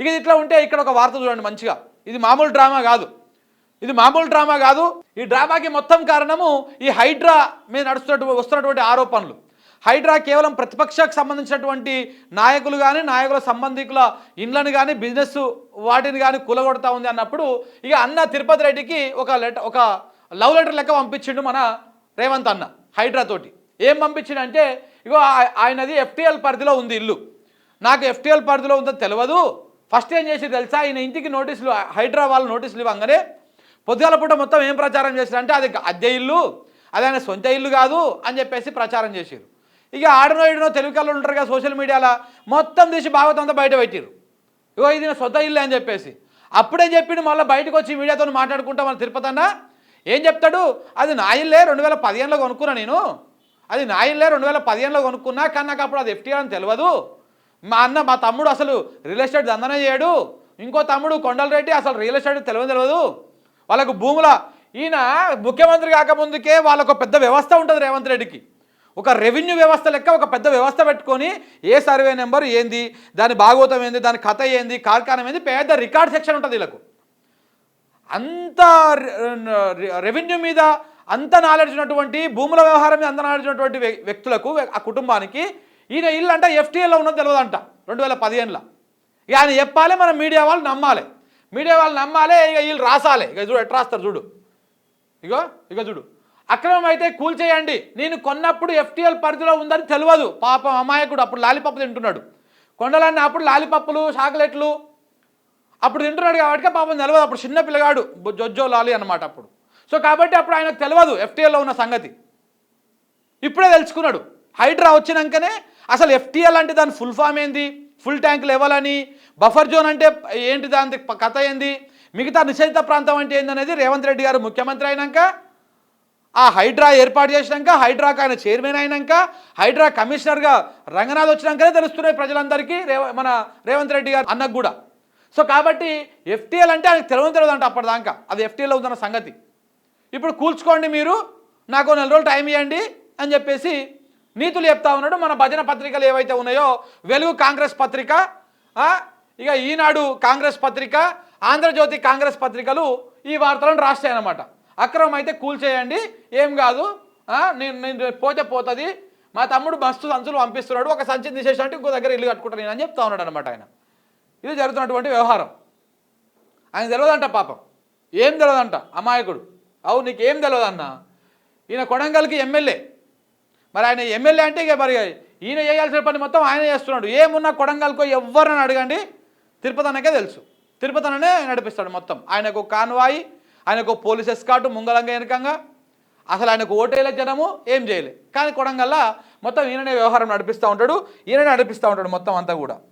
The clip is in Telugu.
ఇక ఇది ఇట్లా ఉంటే ఇక్కడ ఒక వార్త చూడండి మంచిగా. ఇది మామూలు డ్రామా కాదు. ఇది మామూలు డ్రామా కాదు. ఈ డ్రామాకి మొత్తం కారణము ఈ హైడ్రా మీద నడుస్తున్నటువంటి వస్తున్నటువంటి ఆరోపణలు. హైడ్రా కేవలం ప్రతిపక్షకు సంబంధించినటువంటి నాయకులు కానీ నాయకుల సంబంధికుల ఇండ్లను కానీ బిజినెస్ వాటిని కానీ కూలగొడతా ఉంది అన్నప్పుడు ఇక అన్న తిరుపతి రెడ్డికి ఒక లెటర్ ఒక లవ్ లెటర్ లెక్క పంపించిండు మన రేవంత్ అన్న హైడ్రా తోటి. ఏం పంపించిండంటే ఇగో ఆయనది ఎఫ్టీఎల్ పరిధిలో ఉంది ఇల్లు. నాకు ఎఫ్టీఎల్ పరిధిలో ఉందో తెలియదు ఫస్ట్ ఏం చేసి తెలుసా? ఆయన ఇంటికి నోటీసులు హైడ్రా నోటీసులు ఇవ్వగానే పొద్దుగాల పూట మొత్తం ఏం ప్రచారం చేశారంటే అది అద్దె ఇల్లు అది ఆయన సొంత ఇల్లు కాదు అని చెప్పేసి ప్రచారం చేశారు ఇక ఆడనో ఈడనో తెలుగు ఉంటారు కదా సోషల్ మీడియాలో మొత్తం తీసి భాగవతం అంతా బయట పెట్టారు ఇగో ఇది సొంత ఇల్లు అని చెప్పేసి. అప్పుడే చెప్పిండు? మళ్ళీ బయటకు వచ్చి మీడియాతో మాట్లాడుకుంటా మన తిరుపతి అన్న? ఏం చెప్తాడు? అది నా ఇల్లే రెండు వేల పదిహేనులో కొనుక్కున్నా నేను. అది నా ఇల్లే రెండు వేల పదిహేనులో కొనుక్కున్నా కానీ నాకు అప్పుడు అది ఎఫ్టీఆర్ అని తెలియదు. మా అన్న మా తమ్ముడు అసలు రియల్ ఎస్టేట్ దందనే చేయడు. ఇంకో తమ్ముడు కొండలరెడ్డి అసలు రియల్ ఎస్టేట్ తెలియదు తెలియదు. వాళ్ళకు భూముల ఈయన ముఖ్యమంత్రి కాకముందుకే వాళ్ళకు పెద్ద వ్యవస్థ ఉంటుంది రేవంత్ రెడ్డికి. ఒక రెవెన్యూ వ్యవస్థ లెక్క ఒక పెద్ద వ్యవస్థ పెట్టుకొని ఏ సర్వే నెంబర్ ఏంది దాని భాగవతం ఏంది దాని కథ ఏంది కార్ఖానం ఏంది పెద్ద రికార్డ్ సెక్షన్ ఉంటుంది వీళ్ళకు. అంత రెవెన్యూ మీద అంత నాలెడ్జ్ ఉన్నటువంటి భూముల వ్యవహారం మీద అంత నాలెడ్జ్ ఉన్నటువంటి వ్యక్తులకు ఆ కుటుంబానికి ఈయన ఇల్లు అంటే ఎఫ్టీఏలో ఉన్నది తెలియదంట రెండు వేల పదిహేనులో. ఇక ఆయన చెప్పాలి మనం మీడియా వాళ్ళు నమ్మాలి. మీడియా వాళ్ళు నమ్మాలి ఇక వీళ్ళు రాసాలి. ఇక చూడు ఎట్లా రాస్తారు చూడు. ఇగో ఇక చూడు. అక్రమం అయితే కూల్చేయండి నేను కొన్నప్పుడు ఎఫ్టీఎల్ పరిధిలో ఉందని తెలియదు పాపం అమాయకుడు అప్పుడు లాలిపప్పు తింటున్నాడు. కొండలన్నీ అప్పుడు లాలిపప్పులు చాక్లెట్లు అప్పుడు తింటున్నాడు కాబట్టి పాపం తెలియదు అప్పుడు చిన్న పిల్లగాడు జొజ్జో లాలి అన్నమాట అప్పుడు. సో కాబట్టి అప్పుడు ఆయనకు తెలియదు ఎఫ్టీఎల్లో ఉన్న సంగతి. ఇప్పుడే తెలుసుకున్నాడు. హైడ్రా వచ్చినాకనే అసలు ఎఫ్టీఎల్ అంటే దాని ఫుల్ ఫామ్ ఏంది? ఫుల్ ట్యాంక్ లెవెల్ అని బఫర్ జోన్ అంటే ఏంటి దాని కథ ఏంది? మిగతా నిషేధిత ప్రాంతం అంటే ఏందనేది రేవంత్ రెడ్డి గారు ముఖ్యమంత్రి అయినాక ఆ హైడ్రా ఏర్పాటు చేసినాక హైడ్రాకు ఆయన చైర్మన్ అయినాక హైడ్రా కమిషనర్గా రంగనాథ్ వచ్చినాకనే తెలుస్తున్నాయి ప్రజలందరికీ రేవ మన రేవంత్ రెడ్డి గారు అన్నకు కూడా. సో కాబట్టి ఎఫ్టీఎల్ అంటే ఆయనకు తెలవని తెలియదు అంట అప్పటిదాకా. అది ఎఫ్టీఎల్ ఉందన్న సంగతి. ఇప్పుడు కూల్చుకోండి మీరు నాకు నెల రోజులు టైం ఇవ్వండి అని చెప్పేసి నీతులు చెప్తా ఉన్నాడు. మన భజన పత్రికలు ఏవైతే ఉన్నాయో వెలుగు కాంగ్రెస్ పత్రిక ఇక ఈనాడు కాంగ్రెస్ పత్రిక ఆంధ్రజ్యోతి కాంగ్రెస్ పత్రికలు ఈ వార్తలను రాస్తాయన్నమాట. అక్రమం అయితే కూల్చేయండి. ఏం కాదు. నేను నేను పోతే పోతుంది. మా తమ్ముడు మస్తు సంచులు పంపిస్తున్నాడు. ఒక సంచి తీసేసినట్టు ఇంకో దగ్గర ఇల్లు కట్టుకుంటాను నేను అని చెప్తా ఉన్నాడు అనమాట ఆయన. ఇది జరుగుతున్నటువంటి వ్యవహారం. ఆయన తెలియదంట పాపం. ఏం తెలియదంట అమాయకుడు. అవు నీకేం తెలియదన్నా ఈయన కొడంగల్కి ఎమ్మెల్యే. మరి ఆయన ఎమ్మెల్యే అంటే ఇక మరి ఈయన చేయాల్సిన పని మొత్తం ఆయన చేస్తున్నాడు. ఏమున్నా కొడంగల్కో ఎవరిని అడగండి. తిరుపతి అన్నకే తెలుసు. తిరుపతి అన్ననే నడిపిస్తాడు మొత్తం. ఆయనకు కాన్వాయి ఆయనకు పోలీస్ ఎస్కాటు ముంగలంగా వెనకంగా అసలు ఆయనకు ఓటేలే జనము ఏం చేయలే. కానీ కొడంగల్లా మొత్తం ఈయననే వ్యవహారం నడిపిస్తూ ఉంటాడు ఈయననే నడిపిస్తూ ఉంటాడు మొత్తం అంతా కూడా.